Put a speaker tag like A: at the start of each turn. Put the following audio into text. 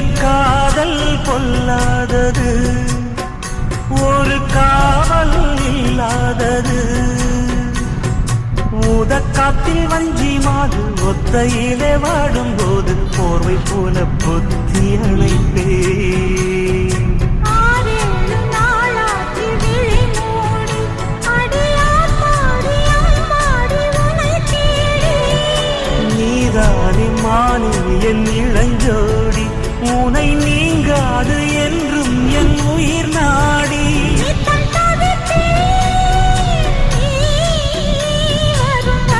A: காதல் பொல்லாதது. ஒரு காவல் இல்லாதது. ஊதக்காத்தில் வஞ்சி மாது ஒத்தையிலே வாடும் போது போர்வை போல புத்தி அழைப்பே நீதானி மானி என் காது